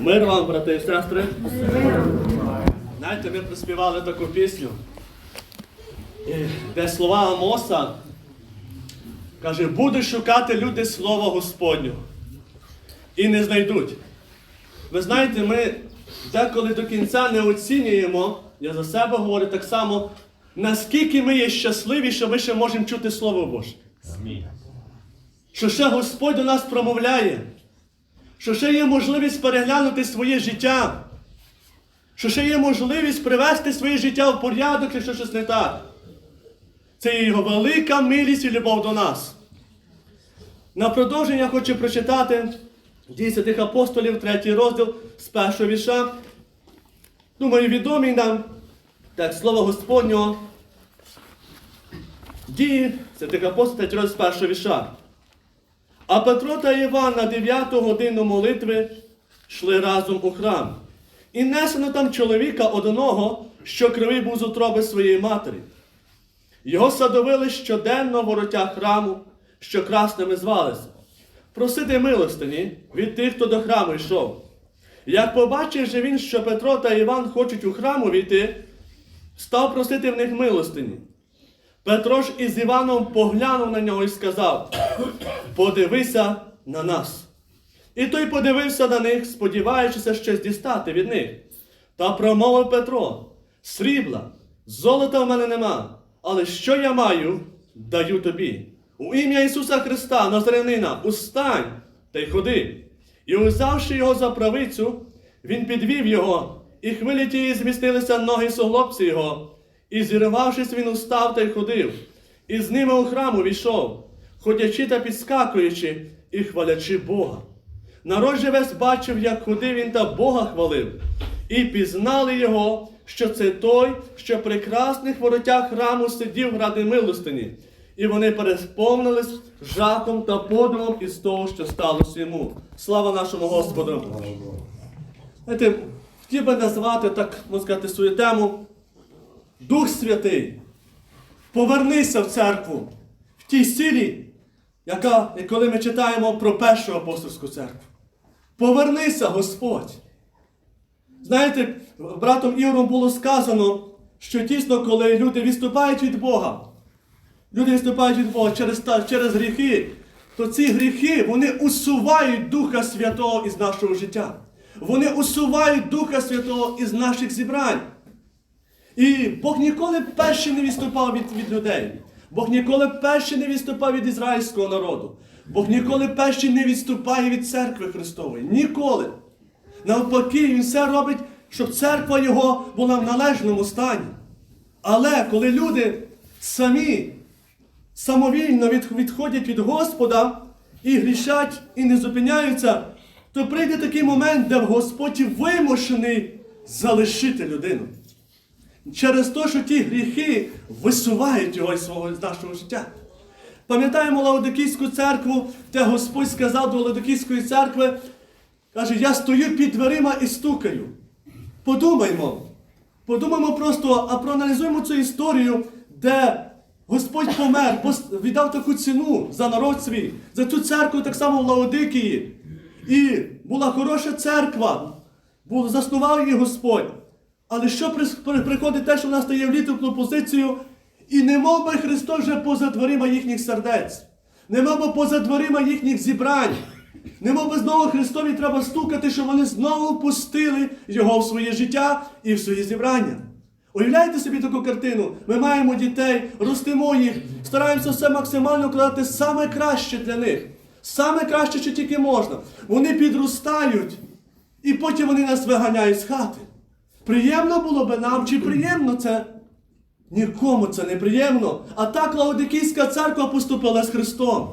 Мир вам, брати і сестри. Знаєте, ми приспівали таку пісню, де слова Амоса каже, будуть шукати люди слова Господнього і не знайдуть. Ви знаєте, ми деколи до кінця не оцінюємо, я за себе говорю так само, наскільки ми є щасливі, що ми ще можемо чути Слово Боже. Що ще Господь до нас промовляє, що ще є можливість переглянути своє життя, що ще є можливість привести своє життя в порядок, якщо щось не так. Це його велика милість і любов до нас. На продовження хочу прочитати дії святих апостолів, третій розділ з першого віша. Думаю, відомий нам так слово Господнього. Дії святих апостолів, третій розділ з першого віша. А Петро та Іван на дев'яту годину молитви йшли разом у храм. І несено там чоловіка одного, що кривий був з утроби своєї матері. Його садовили щоденно в храму, що красними звалися, просити милостині від тих, хто до храму йшов. Як побачив же він, що Петро та Іван хочуть у храму війти, став просити в них милостині. Петро ж із Іваном поглянув на нього і сказав: Подивися на нас. І той подивився на них, сподіваючися щось дістати від них. Та промовив Петро: Срібла, золота в мене нема, але що я маю, даю тобі. У ім'я Ісуса Христа, Назарянина, устань та й ходи. І узявши його за правицю, він підвів його, і хвилі тії змістилися ноги суглобці його. І зірвавшись, він устав та й ходив, і з ними у храму війшов, ходячи та підскакуючи і хвалячи Бога. Народ же весь бачив, як ходив він та Бога хвалив, і пізнали його, що це той, що при красних воротях храму сидів ради милостині, і вони пересповнились жахом та подумом із того, що сталося йому. Слава нашому Господу! Знаєте, хотів би назвати так, можна сказати, свою тему. Дух Святий, повернися в церкву в тій силі, яка, коли ми читаємо про першу апостольську церкву. Повернися, Господь. Знаєте, братом Ігором було сказано, що дійсно, коли люди відступають від Бога, люди відступають від Бога через, через гріхи, то ці гріхи вони усувають Духа Святого із нашого життя. Вони усувають Духа Святого із наших зібрань. І Бог ніколи перший не відступав від, від людей. Бог ніколи перший не відступав від ізраїльського народу. Бог ніколи перший не відступає від церкви Христової. Ніколи. Навпаки, Він все робить, щоб церква Його була в належному стані. Але коли люди самі самовільно відходять від Господа і грішать, і не зупиняються, то прийде такий момент, де Господь вимушений залишити людину. Через те, що ті гріхи висувають його із свого з нашого життя. Пам'ятаємо Лаодикійську церкву, де Господь сказав до Лаодикійської церкви, каже, я стою під дверима і стукаю. Подумаймо, подумаймо просто, а проаналізуємо цю історію, де Господь помер, віддав таку ціну за народ свій, за цю церкву так само в Лаодикії. І була хороша церква, заснував її Господь. Але що приходить те, що в нас стає в літопну позицію, і не мов би Христос вже поза дверима їхніх сердець, не мов би поза дверима їхніх зібрань, не мов би знову Христові треба стукати, щоб вони знову впустили Його в своє життя і в свої зібрання. Уявляєте собі таку картину? Ми маємо дітей, ростимо їх, стараємося все максимально вкладати саме краще для них. Саме краще, що тільки можна. Вони підростають, і потім вони нас виганяють з хати. Приємно було би нам, чи приємно це? Нікому це не приємно. А так Лаодикійська церква поступила з Христом.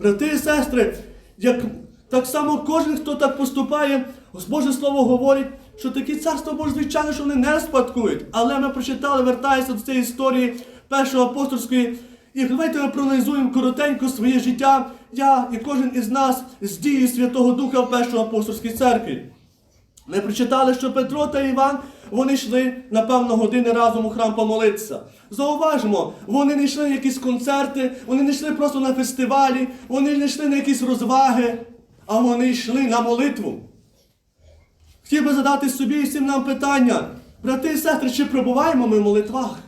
Брати і сестри, як так само кожен, хто так поступає, Боже Слово говорить, що такі царства Боже, звичайно, що вони не спадкують. Але ми прочитали, вертаюся до цієї історії першої апостольської. І давайте ми проаналізуємо коротенько своє життя. Я і кожен із нас з дією Святого Духа в першій апостольській церкві. Ми прочитали, що Петро та Іван вони йшли, напевно, години разом у храм помолитися. Зауважимо, вони не йшли на якісь концерти, вони не йшли просто на фестивалі, вони не йшли на якісь розваги. а вони йшли на молитву. Хотів би задати собі і всім нам питання, брати і сестри, чи пробуваємо ми в молитвах?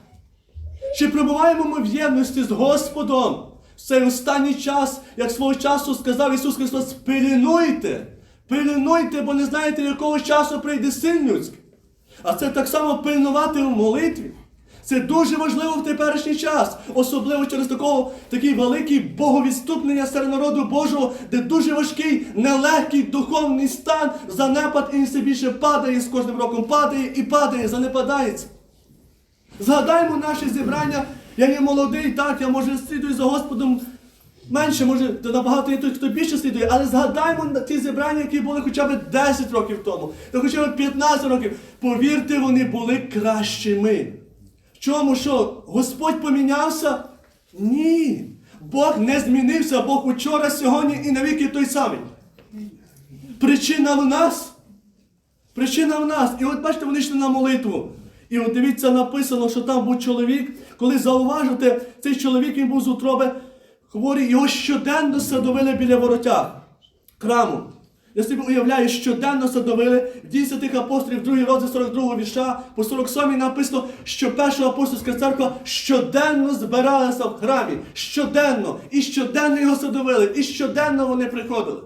Чи пробуваємо ми в єдності з Господом? В цей останній час, як свого часу сказав Ісус Христос, пильнуйте, пильнуйте, бо не знаєте, якого часу прийде син людський. А це так само пильнувати в молитві. Це дуже важливо в теперішній час, особливо через такого, такий великий боговідступнення серед народу Божого, де дуже важкий, нелегкий духовний стан, занепад і все більше падає з кожним роком, падає і падає, занепадається. Згадаймо наше зібрання. Я є молодий, так, я може слідую за Господом менше, може набагато є той, хто більше слідує, але згадаймо ті зібрання, які були хоча б 10 років тому, та хоча б 15 років. Повірте, вони були кращими. Чому що? Господь помінявся? Ні. Бог не змінився, Бог учора, сьогодні і навіки той самий. Причина в нас. Причина в нас. І от бачите, вони йшли на молитву. І от дивіться, написано, що там був чоловік. Коли зауважите, цей чоловік він був з утроби хворий, його щоденно садовили біля воротя храму. Я собі уявляю, щоденно садовили в дії святих апостолів, другий розділ 42 вірша, по 47 написано, що перша апостольська церква щоденно збиралася в храмі. Щоденно. І щоденно його садовили, і щоденно вони приходили.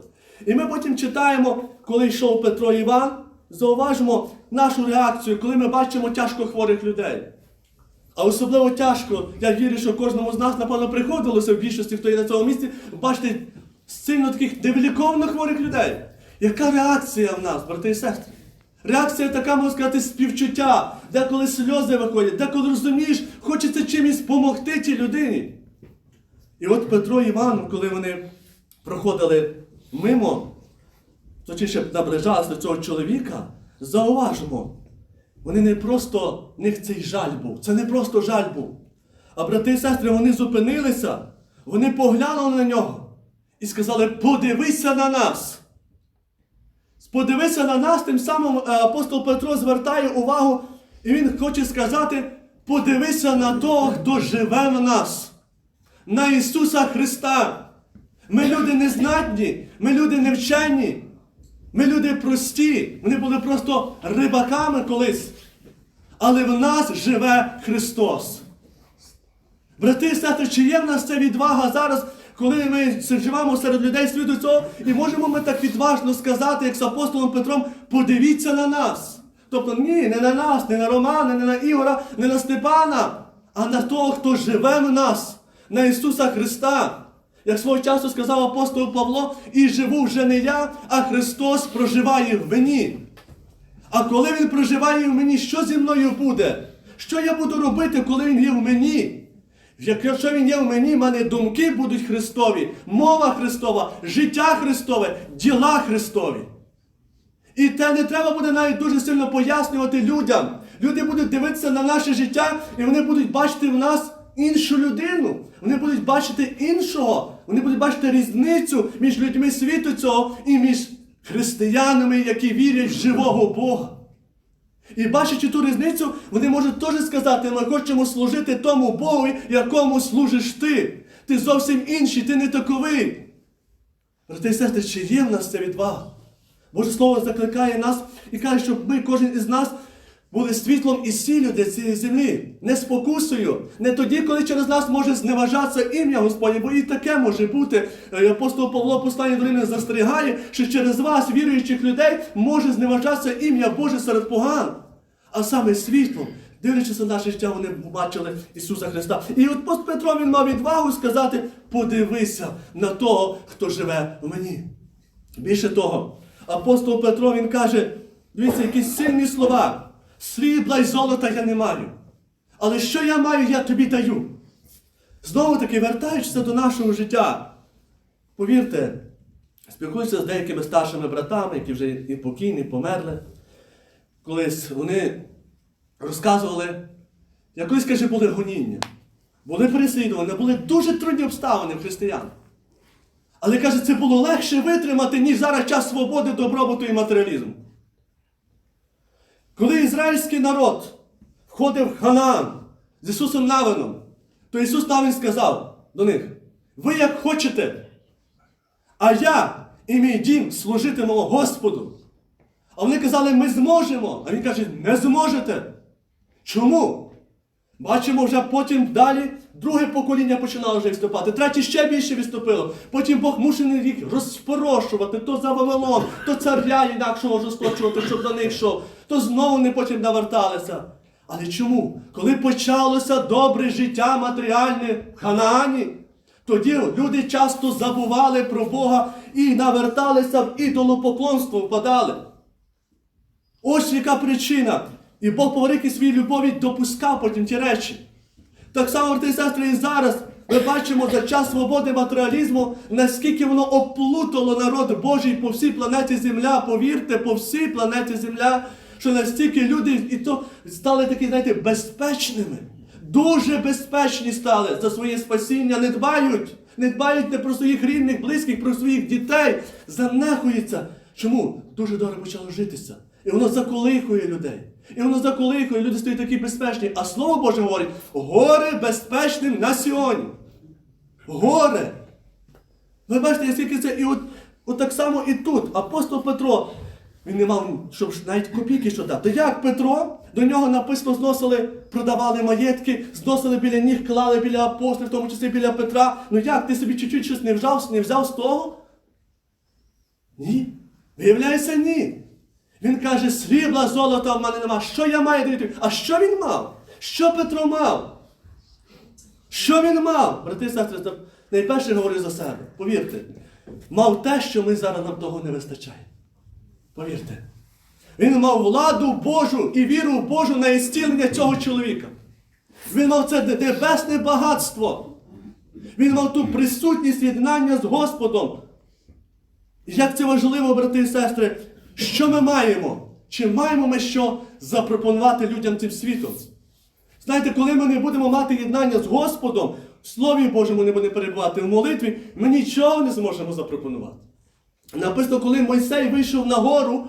І ми потім читаємо, коли йшов Петро Іван, зауважимо нашу реакцію, коли ми бачимо тяжко хворих людей. А особливо тяжко, я вірю, що кожному з нас, напевно, приходилося в більшості, хто є на цьому місці, бачити сильно таких невеликовно хворих людей. Яка реакція в нас, брати і сестри? Реакція така, можна сказати, співчуття, деколи сльози виходять, деколи розумієш, хочеться чимось допомогти тій людині. І от Петро і Іван, коли вони проходили мимо, точніше наближалися до цього чоловіка, зауважимо, вони не просто, в них цей жаль був, це не просто жаль був. А брати і сестри, вони зупинилися, вони поглянули на нього і сказали: подивися на нас. Подивися на нас, тим самим е, апостол Петро звертає увагу, і він хоче сказати: подивися на того, хто живе в нас, на Ісуса Христа. Ми люди незнатні, ми люди невчені, ми люди прості. Вони були просто рибаками колись. Але в нас живе Христос. Брати і сестри, чи є в нас ця відвага зараз, коли ми живемо серед людей світу цього, і можемо ми так відважно сказати, як з апостолом Петром, подивіться на нас. Тобто ні, не на нас, не на Романа, не на Ігора, не на Степана, а на того, хто живе в нас, на Ісуса Христа. Як свого часу сказав апостол Павло, і живу вже не я, а Христос проживає в мені. А коли Він проживає в мені, що зі мною буде? Що я буду робити, коли Він є в мені? Якщо він є в мені, в мене думки будуть Христові, мова Христова, життя Христове, діла Христові. І те не треба буде навіть дуже сильно пояснювати людям. Люди будуть дивитися на наше життя, і вони будуть бачити в нас іншу людину. Вони будуть бачити іншого. Вони будуть бачити різницю між людьми світу цього і між християнами, які вірять в живого Бога. І бачачи ту різницю, вони можуть теж сказати, ми хочемо служити тому Богу, якому служиш ти. Ти зовсім інший, ти не таковий. Брати і сестри, чи є в нас ця відвага? Боже Слово закликає нас і каже, щоб ми, кожен із нас, були світлом і сіллю для цієї землі, не спокусою, не тоді, коли через нас може зневажатися ім'я Господнє, бо і таке може бути. Е, Апостол Павло послання до застерігає, що через вас, віруючих людей, може зневажатися ім'я Боже серед поган. А саме світлом, дивлячись на наше життя, вони бачили Ісуса Христа. І от пост Петро він мав відвагу сказати: подивися на того, хто живе в мені. Більше того, апостол Петро він каже: дивіться, якісь сильні слова. Срібла й золота я не маю. Але що я маю, я тобі даю. Знову таки, вертаючись до нашого життя, повірте, спілкуюся з деякими старшими братами, які вже і покійні, і померли. Колись вони розказували, як колись, каже, були гоніння, були переслідування, були дуже трудні обставини в християн. Але каже, це було легше витримати, ніж зараз час свободи, добробуту і матеріалізму. Коли ізраїльський народ входив в Ханаан з Ісусом Навином, то Ісус Навин сказав до них: ви як хочете, а я і мій дім служитиму Господу. А вони казали, ми зможемо. А він каже, не зможете. Чому? Бачимо, вже потім далі друге покоління починало вже відступати, третє ще більше відступило. Потім Бог мушений їх розпорошувати, то за Вавилон, то царя інакшого жорсточувати, щоб до них йшов, то знову не потім наверталися. Але чому? Коли почалося добре життя матеріальне в Ханаані, тоді люди часто забували про Бога і наверталися в ідолопоклонство, впадали. Ось яка причина. І Бог по великій своїй любові допускав потім ті речі. Так само, брати і сестри, і зараз ми бачимо за час свободи матеріалізму, наскільки воно оплутало народ Божий по всій планеті Земля. Повірте, по всій планеті Земля, що настільки люди і то стали такі, знаєте, безпечними. Дуже безпечні стали за своє спасіння, не дбають. Не дбають не про своїх рідних, близьких, про своїх дітей. Занехуються. Чому? Дуже добре почало житися. І воно заколихує людей. І воно заколихує, люди стають такі безпечні. А Слово Боже говорить, горе безпечним на Сіоні. Горе. Ви бачите, наскільки це і от, от так само і тут. Апостол Петро, він не мав, щоб навіть копійки що дати. Як Петро, до нього написано, зносили, продавали маєтки, зносили біля ніг, клали біля апостолів, в тому числі біля Петра. Ну як ти собі чуть-чуть щось не взяв, не взяв з того? Ні. Виявляється, ні. Він каже, срібла, золота в мене нема. Що я маю дати? А що він мав? Що Петро мав? Що він мав? Брати і сестри, найперше говорю за себе. Повірте, мав те, що ми зараз нам того не вистачає. Повірте. Він мав владу Божу і віру Божу на істілення цього чоловіка. Він мав це небесне багатство. Він мав ту присутність єднання з Господом. Як це важливо, брати і сестри, що ми маємо? Чи маємо ми що запропонувати людям цим світом? Знаєте, коли ми не будемо мати єднання з Господом, в Слові Божому не будемо перебувати в молитві, ми нічого не зможемо запропонувати. Написано, коли Мойсей вийшов на гору,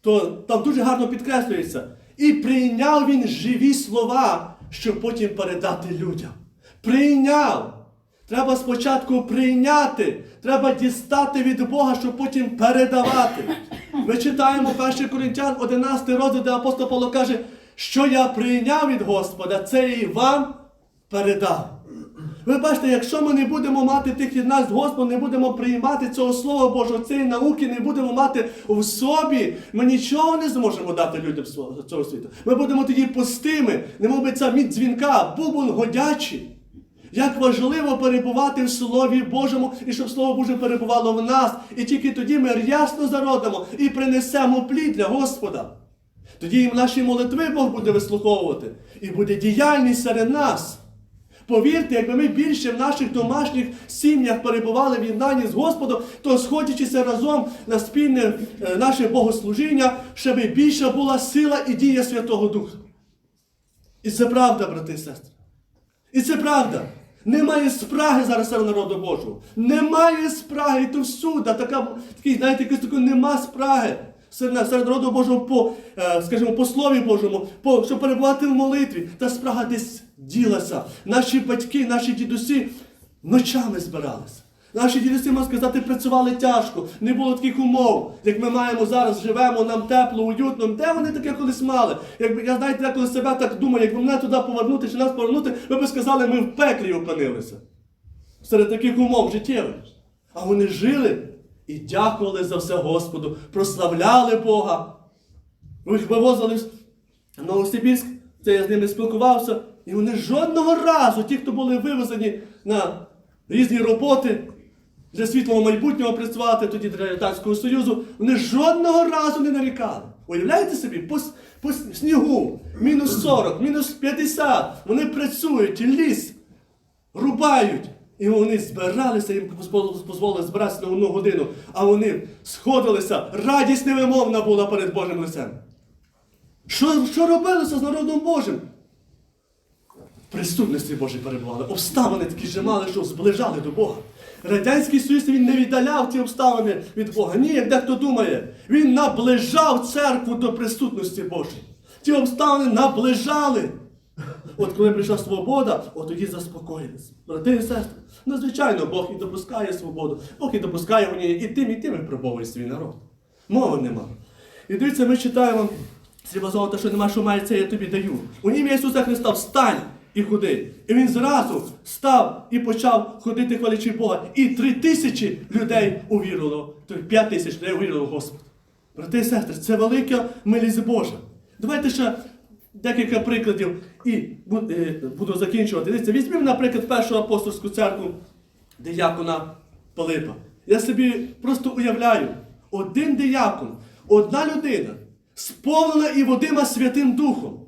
то там дуже гарно підкреслюється. І прийняв він живі слова, щоб потім передати людям. Прийняв. Треба спочатку прийняти, треба дістати від Бога, щоб потім передавати. Ми читаємо 1 Коринтян 11 розділ, де апостол Павло каже, що я прийняв від Господа, це і вам передав. Ви бачите, якщо ми не будемо мати тих від нас Господом, не будемо приймати цього Слова Божого, цієї науки, не будемо мати в собі, ми нічого не зможемо дати людям цього світу. Ми будемо тоді пустими, немов би ця мід дзвінка, бубон годячий. Як важливо перебувати в Слові Божому і щоб Слово Боже перебувало в нас. І тільки тоді ми рясно зародимо і принесемо плід для Господа. Тоді і наші молитви Бог буде вислуховувати, і буде діяльність серед нас. Повірте, якби ми більше в наших домашніх сім'ях перебували в єднанні з Господом, то сходячися разом на спільне е, наше богослужіння, щоб більша була сила і дія Святого Духа. І це правда, брати і сестри. І це правда. Немає спраги зараз серед народу Божого. Немає спраги, і то всюди. Така, такий, знаєте, якось такої нема спраги. Серед, серед народу Божого по, е, скажімо, по Слові Божому, по, щоб перебувати в молитві. Та спрага десь ділася. Наші батьки, наші дідусі ночами збиралися. Наші дідусі, можна сказати, працювали тяжко, не було таких умов, як ми маємо зараз, живемо, нам тепло, уютно. Де вони таке колись мали? Якби я знаєте, я коли себе так думаю, якби мене туди повернути чи нас повернути, ви б сказали, ми в пеклі опинилися. Серед таких умов життєвих. А вони жили і дякували за все Господу, прославляли Бога. Ви їх вивозили в Новосибірськ, це я з ними спілкувався, і вони жодного разу, ті, хто були вивезені на різні роботи для світлого майбутнього працювати, тоді для Радянського Союзу, вони жодного разу не нарікали. Уявляєте собі, по, по снігу, мінус 40, мінус 50, вони працюють, ліс рубають. І вони збиралися, їм дозволили збиратися на одну годину, а вони сходилися, радість невимовна була перед Божим лицем. Що, що робилося з народом Божим? Присутності Божій перебували. Обставини такі же мали, що зближали до Бога. Радянський Союз він не віддаляв ці обставини від Бога. Ні, як дехто думає. Він наближав церкву до присутності Божої. Ці обставини наближали. От коли прийшла свобода, от тоді заспокоїлись. Брати і сестри, ну звичайно, Бог і допускає свободу, Бог і допускає в ній і тим, і тим випробовує свій народ. Мови нема. І дивіться, ми читаємо Сріба золота, що нема, що має, це я тобі даю. У ім'я Ісуса Христа встань і ходи. І він зразу став і почав ходити хвалячи Бога. І три тисячі людей увірило, п'ять тисяч людей увірило в Господа. Брати і сестри, це велика милість Божа. Давайте ще декілька прикладів і е, буду закінчувати. Дивіться, візьмемо, наприклад, першу апостольську церкву диякона Пилипа. Я собі просто уявляю, один диякон, одна людина, сповнена і водима Святим Духом,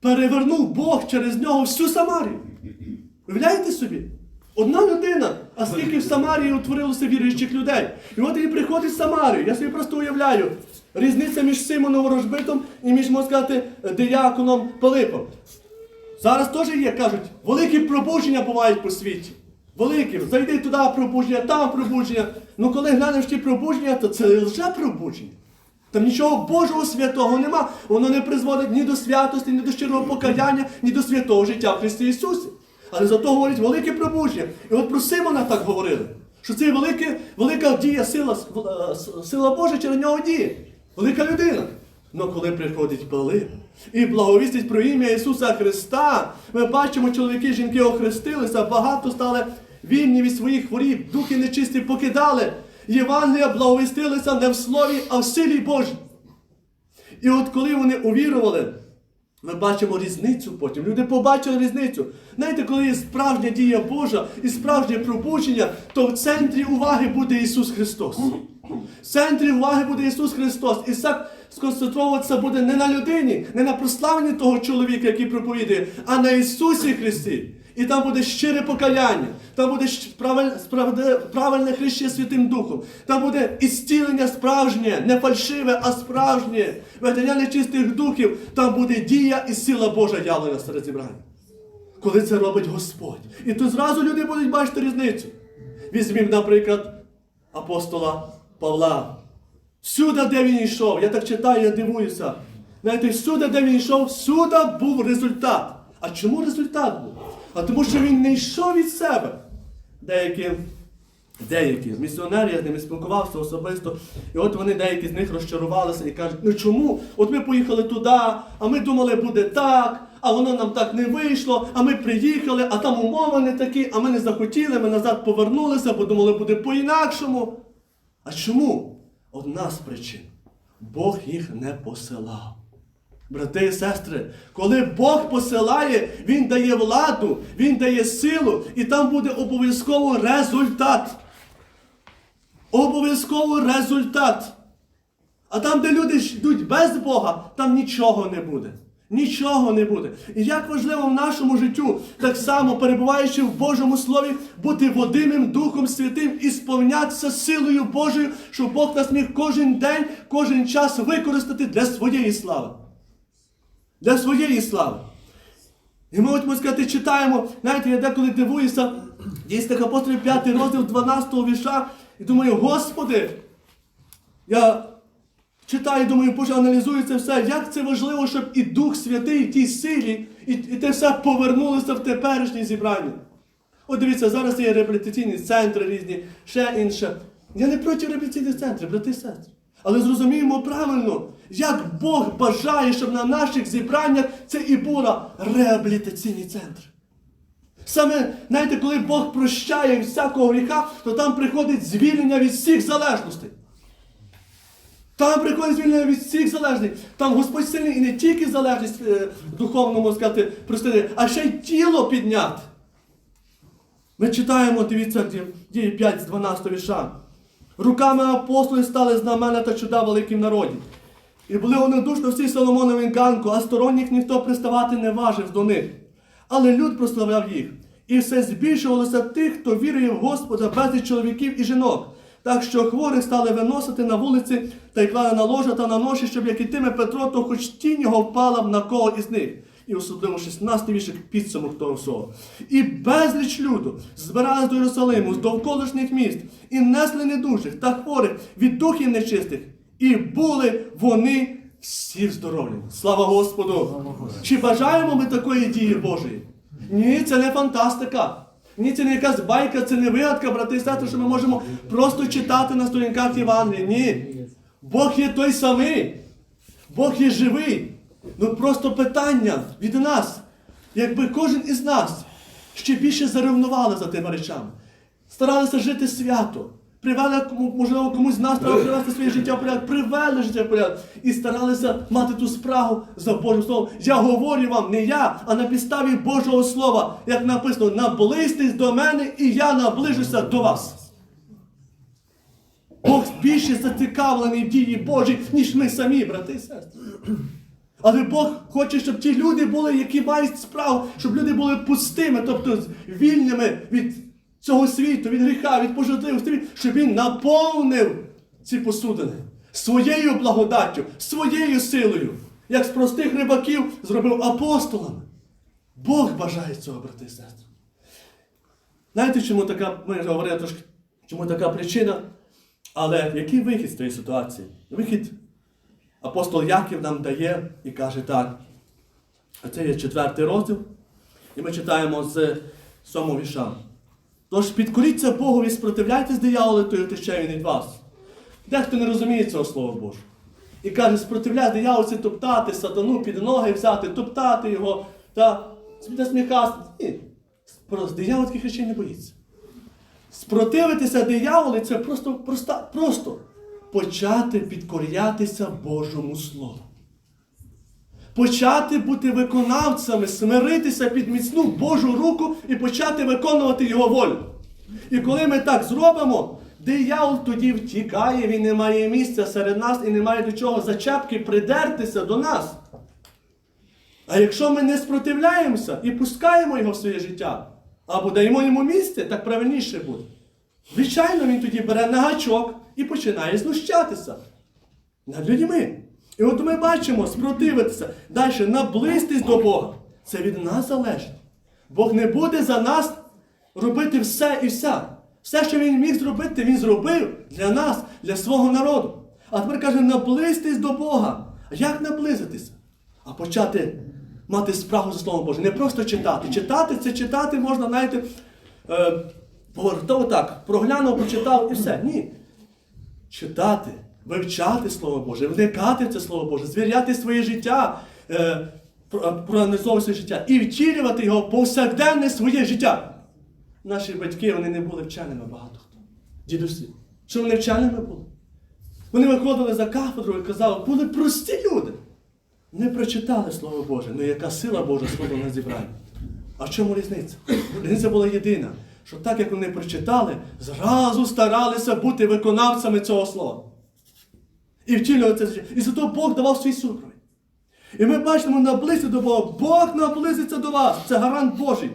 перевернув Бог через нього всю Самарію. Уявляєте собі? Одна людина, а скільки в Самарії утворилося віруючих людей. І от він приходить в Самарію. Я собі просто уявляю. Різниця між Симоном Ворожбитом і між, можна сказати, дияконом Пилипом. Зараз теж є, кажуть, великі пробудження бувають по світі. Великі. Зайди туди пробудження, там пробудження. Ну коли глянеш ті пробудження, то це лже пробудження. Там нічого Божого святого нема. Воно не призводить ні до святості, ні до щирого покаяння, ні до святого життя в Христі Ісусі. Але зато говорять велике пробудження. І от про Симона так говорили. Що це велике, велика дія, сила, е, сила Божа через нього діє. Велика людина. Ну коли приходить Пилип і благовістить про ім'я Ісуса Христа, ми бачимо, чоловіки жінки охрестилися, багато стали вільні від своїх хворіб, духи нечисті покидали. Євангелія благовістилися не в слові, а в силі Божій. І от коли вони увірували, ми бачимо різницю потім. Люди побачили різницю. Знаєте, коли є справжня дія Божа і справжнє пробудження, то в центрі уваги буде Ісус Христос. В центрі уваги буде Ісус Христос. І так сконцентруватися буде не на людині, не на прославленні того чоловіка, який проповідує, а на Ісусі Христі. І там буде щире покаяння, там буде правильне хрещення Святим Духом, там буде ісцілення справжнє, не фальшиве, а справжнє, вигнання нечистих духів, там буде дія і сила Божа явлена серед зібрання. Коли це робить Господь. І тут зразу люди будуть бачити різницю. Візьмімо, наприклад, апостола Павла. Всюди, де він йшов, я так читаю, я дивуюся. Знаєте, всюди, де він йшов, всюди був результат. А чому результат був? А тому, що він не йшов від себе. Деякі, деякі місіонери, я з ними спілкувався особисто, і от вони деякі з них розчарувалися і кажуть, ну чому? От ми поїхали туди, а ми думали, буде так, а воно нам так не вийшло, а ми приїхали, а там умови не такі, а ми не захотіли, ми назад повернулися, бо думали, буде по-інакшому. А чому? Одна з причин. Бог їх не посилав. Брати і сестри, коли Бог посилає, Він дає владу, Він дає силу, і там буде обов'язково результат. Обов'язково результат. А там, де люди йдуть без Бога, там нічого не буде. Нічого не буде. І як важливо в нашому життю, так само перебуваючи в Божому Слові, бути водимим Духом Святим і сповнятися силою Божою, щоб Бог нас міг кожен день, кожен час використати для своєї слави. Для своєї слави. І ми, можна сказати, читаємо, знаєте, я деколи дивуюся, дійсних апостолів 5 розділ 12 вірша, і думаю, Господи, я читаю, думаю, Боже, аналізую це все, як це важливо, щоб і Дух Святий, і тій силі, і, і те все повернулося в теперішнє зібрання. От дивіться, зараз є реабілітаційні центри різні, ще інше. Я не проти реабілітаційних центрів, брати сестри. Але зрозуміємо правильно, як Бог бажає, щоб на наших зібраннях це і була реабілітаційний центр. Саме, знаєте, коли Бог прощає від всякого гріха, то там приходить звільнення від всіх залежностей. Там приходить звільнення від всіх залежностей. Там Господь сильний і не тільки залежність е, духовно, можна сказати, простити, а ще й тіло підняти. Ми читаємо, дивіться, дії 5 з 12 вірша. Руками апостолів стали знамена та чуда великим народі. І були однодушно всі Соломоновим ганку, а сторонніх ніхто приставати не важив до них. Але люд прославляв їх. І все збільшувалося тих, хто вірує в Господа, безліч чоловіків і жінок. Так що хворих стали виносити на вулиці та й клали на ложа та на ноші, щоб як ітиме Петро, то хоч тінь його впала б на кого із них. І особливо 16 віршик підсумок того всього. І безліч люду збирались до Єрусалиму з довколишніх міст і несли недужих та хворих від духів нечистих. І були вони всіх здоров'ям. Слава Господу! Чи бажаємо ми такої дії Божої? Ні, це не фантастика. Ні, це не якась байка, це не вигадка, брати і сестри, що ми можемо просто читати на сторінках Євангелія. Ні. Бог є той самий. Бог є живий. Ну просто питання від нас, якби кожен із нас ще більше заревнували за тими речами, старалися жити свято, привели, можливо, комусь з нас треба привести своє життя в порядок, привели життя в порядок і старалися мати ту справу за Божим Словом. Я говорю вам, не я, а на підставі Божого Слова, як написано, наблизьтесь до мене, і я наближуся до вас. Бог більше зацікавлений в дії Божій, ніж ми самі, брати і сестри. Але Бог хоче, щоб ті люди були, які мають справу, щоб люди були пустими, тобто вільними від цього світу, від гріха, від пожитливості, щоб він наповнив ці посудини своєю благодаттю, своєю силою, як з простих рибаків зробив апостолами. Бог бажає цього, брати і. Знаєте, чому така, ми говорили трошки, чому така причина? Але який вихід з цієї ситуації? Вихід апостол Яків нам дає і каже так. Це є четвертий розділ. І ми читаємо з сьомого віша. Тож підкоріться Богові, спротивляйтесь дияволу, то й утече він від вас. Дехто не розуміє цього слова Божого. І каже, спротивляй дияволу, це топтати сатану, під ноги взяти, топтати його та насміхати. Ні. Диявол таких речей не боїться. Спротивитися дияволу це просто, просто, просто почати підкорятися Божому Слову. Почати бути виконавцями, смиритися під міцну Божу руку і почати виконувати Його волю. І коли ми так зробимо, диявол тоді втікає, він не має місця серед нас і не має до чого зачепки придертися до нас. А якщо ми не спротивляємося і пускаємо його в своє життя, або даємо йому місце, так правильніше буде. Звичайно, він тоді бере на гачок і починає знущатися над людьми. І от ми бачимо спротивитися, далі наблизьтесь до Бога. Це від нас залежить. Бог не буде за нас робити все і вся. Все, що він міг зробити, він зробив для нас, для свого народу. А тепер каже, наблизьтесь до Бога. А як наблизитися? А почати мати справу за Словом Божим. Не просто читати. Читати це читати можна, знаєте, е, повертово так, проглянув, прочитав і все. Ні. Читати, вивчати Слово Боже, вникати в це Слово Боже, звіряти своє життя, е, про- проаналізовувати своє життя і втілювати його повсякденне своє життя. Наші батьки вони не були вченими багато хто. Дідусі. Що вони вченими були? Вони виходили за кафедру і казали, були прості люди. Не прочитали Слово Боже. Ну яка сила Божа слово на зібранні? А в чому різниця? Різниця була єдина, що так як вони прочитали, зразу старалися бути виконавцями цього слова. І втілювати це. життя. І зато Бог давав свій супровід. І ми бачимо наблизити до Бога. Бог наблизиться до вас. Це гарант Божий.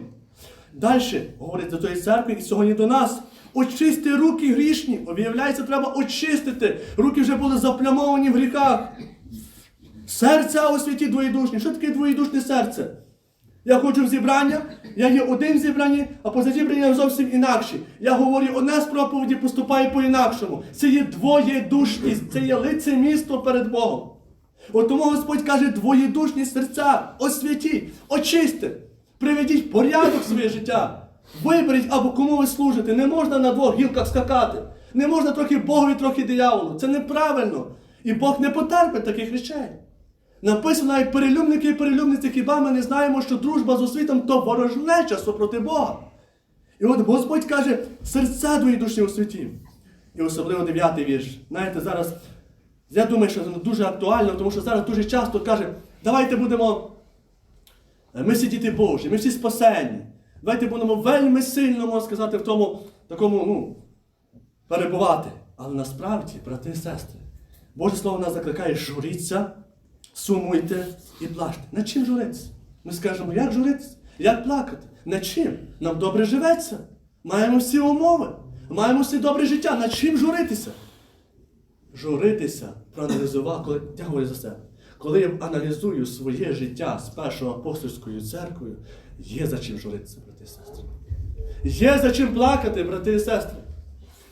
Далі говорить до тої церкви і сьогодні до нас. Очисти руки грішні. Виявляється, треба очистити. Руки вже були заплямовані в гріхах. Серця у святі двоєдушні. Що таке двоєдушне серце? Я ходжу в зібрання, я є один в а поза зібранням зовсім інакші. Я говорю одне з проповіді, поступаю по-інакшому. Це є двоєдушність, це є лицемірство перед Богом. От тому Господь каже, двоєдушні серця, освятіть, очисти, приведіть порядок в своє життя. Виберіть або кому ви служите. Не можна на двох гілках скакати. Не можна трохи Богові, трохи дияволу. Це неправильно. І Бог не потерпить таких речей. Написано навіть перелюбники і перелюбниці, хіба ми не знаємо, що дружба з освітом то ворожнеча супроти Бога. І от Господь каже, серця твої душі у світі. І особливо дев'ятий вірш. Знаєте, зараз, я думаю, що це дуже актуально, тому що зараз дуже часто каже, давайте будемо, е, ми всі діти Божі, ми всі спасені. Давайте будемо вельми сильно, можна сказати, в тому такому, ну, перебувати. Але насправді, брати і сестри, Боже Слово нас закликає, журіться, сумуйте і плачте. Над чим журитися? Ми скажемо, як журитися? Як плакати? Над чим? Нам добре живеться. Маємо всі умови. Маємо всі добре життя. Над чим журитися? Журитися, проаналізувати, коли говорю за себе. Коли я аналізую своє життя з першою апостольською церквою, є за чим журитися, брати і сестри. Є за чим плакати, брати і сестри.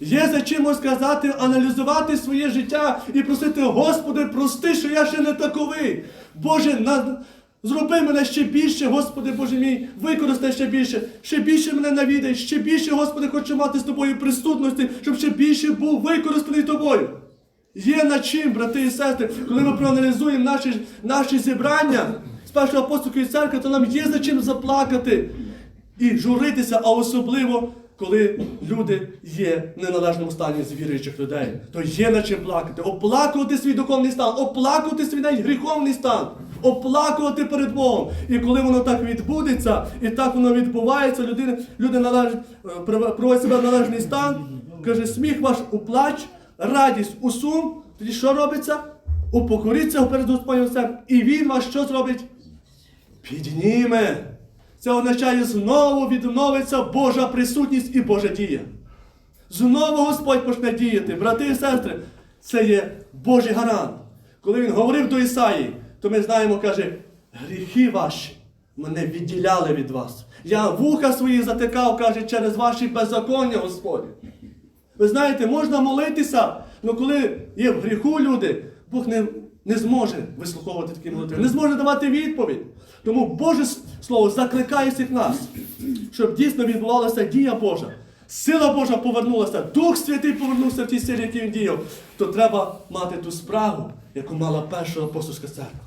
Є за чим сказати, аналізувати своє життя і просити, Господи, прости, що я ще не таковий. Боже, на... зроби мене ще більше, Господи Боже мій, використай ще більше, ще більше мене навідай, ще більше, Господи, хочу мати з тобою присутності, щоб ще більше був використаний тобою. Є над чим, брати і сестри, коли ми проаналізуємо наші, наші зібрання з першої апостольської церкви, то нам є за чим заплакати і журитися, а особливо, коли люди є в неналежному стані з віруючих людей, то є над чим плакати. Оплакувати свій духовний стан, оплакувати свій навіть гріховний стан, оплакувати перед Богом. І коли воно так відбудеться, і так воно відбувається, люди належать, е, себе в належний стан, каже, сміх ваш у плач, радість у сум, тоді що робиться? Упокоріться перед Господнім Отцем, і Він вас що зробить? Підніме. Це означає, знову відновиться Божа присутність і Божа дія. Знову Господь почне діяти, брати і сестри, це є Божий гарант. Коли він говорив до Ісаї, то ми знаємо, каже, гріхи ваші мене відділяли від вас. Я вуха свої затикав, каже, через ваші беззаконня, Господь. Ви знаєте, можна молитися, але коли є в гріху люди, Бог не, не зможе вислуховувати такі молитви, не зможе давати відповідь. Тому Боже Слово закликає всіх нас, щоб дійсно відбувалася дія Божа. Сила Божа повернулася, Дух Святий повернувся в тій силі, якій він діяв, то треба мати ту справу, яку мала перша апостольська церква.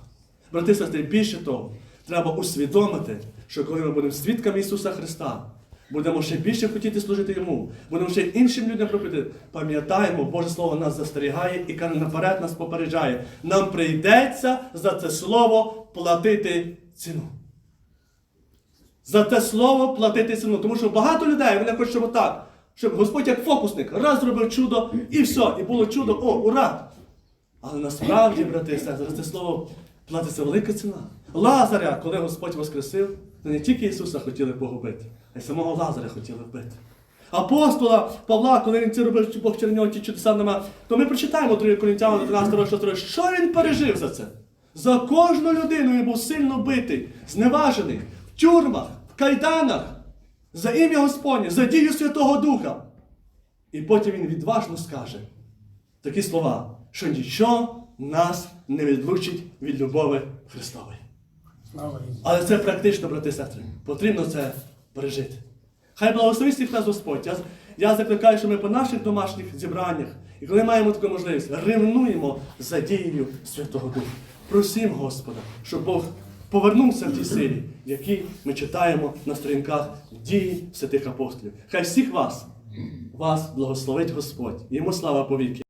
Брати сестри, більше того, треба усвідомити, що коли ми будемо свідками Ісуса Христа, будемо ще більше хотіти служити Йому, будемо ще іншим людям робити. Пам'ятаємо, Боже Слово нас застерігає і наперед нас попереджає. Нам прийдеться за це слово платити ціну. За те слово платити ціну. Тому що багато людей вони хочуть, щоб отак, щоб Господь як фокусник раз зробив чудо і все, і було чудо, о, ура! Але насправді, брати і за це слово платиться велика ціна. Лазаря, коли Господь воскресив, не тільки Ісуса хотіли погубити, а й самого Лазаря хотіли вбити. Апостола Павла, коли він це робив, Бог через нього ті чудеса нема, то ми прочитаємо 3 Коринтянам 13 року, що що він пережив за це. За кожну людину він був сильно битий, зневажений, в тюрмах, в кайданах, за ім'я Господнє, за дію Святого Духа. І потім він відважно скаже такі слова, що нічого нас не відлучить від любові Христової. Але це практично, брати і сестри. Потрібно це пережити. Хай благословить всіх нас Господь. Я, я закликаю, що ми по наших домашніх зібраннях, і коли маємо таку можливість, ревнуємо за дією Святого Духа. Просім Господа, щоб Бог повернувся в тій силі, які ми читаємо на сторінках дії святих апостолів. Хай всіх вас, вас благословить Господь. Йому слава повіки.